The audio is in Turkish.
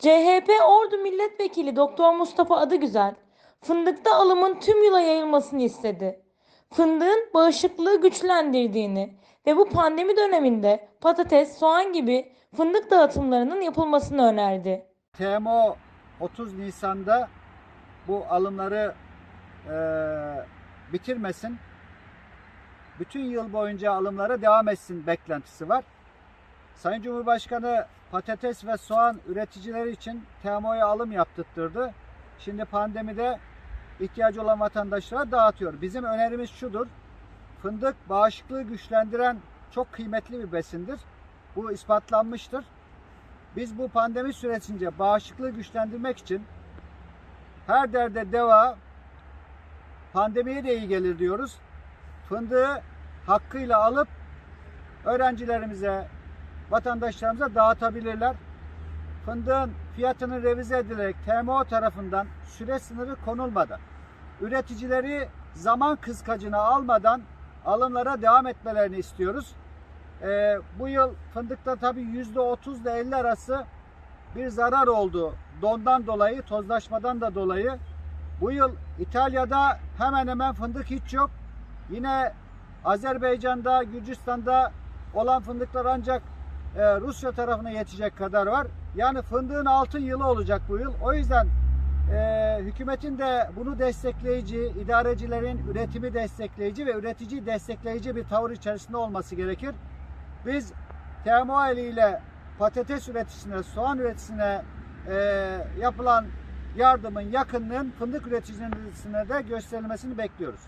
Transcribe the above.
CHP Ordu Milletvekili Doktor Mustafa Adıgüzel, fındıkta alımın tüm yıla yayılmasını istedi. Fındığın bağışıklığı güçlendirdiğini ve bu pandemi döneminde patates, soğan gibi fındık dağıtımlarının yapılmasını önerdi. TMO 30 Nisan'da bu alımları eee, bitirmesin. Bütün yıl boyunca alımlara devam etsin beklentisi var. Sayın Cumhurbaşkanı patates ve soğan üreticileri için TMO'ya alım yaptırttırdı. Şimdi pandemide ihtiyacı olan vatandaşlara dağıtıyor. Bizim önerimiz şudur. Fındık bağışıklığı güçlendiren çok kıymetli bir besindir. Bu ispatlanmıştır. Biz bu pandemi süresince bağışıklığı güçlendirmek için her derde deva pandemiye de iyi gelir diyoruz. Fındığı hakkıyla alıp öğrencilerimize, vatandaşlarımıza dağıtabilirler. Fındığın fiyatının revize edilerek TMO tarafından süre sınırı konulmadan üreticileri zaman kıskacına almadan alımlara devam etmelerini istiyoruz. Ee, bu yıl fındıkta tabii yüzde 30 ile 50 arası bir zarar oldu. Dondan dolayı, tozlaşmadan da dolayı. Bu yıl İtalya'da hemen hemen fındık hiç yok. Yine Azerbaycan'da, Gürcistan'da olan fındıklar ancak e, Rusya tarafına yetecek kadar var. Yani fındığın altın yılı olacak bu yıl. O yüzden e, hükümetin de bunu destekleyici, idarecilerin üretimi destekleyici ve üretici destekleyici bir tavır içerisinde olması gerekir. Biz TMO eliyle patates üreticisine, soğan üreticisine e, yapılan yardımın yakınlığın fındık üreticisine de gösterilmesini bekliyoruz.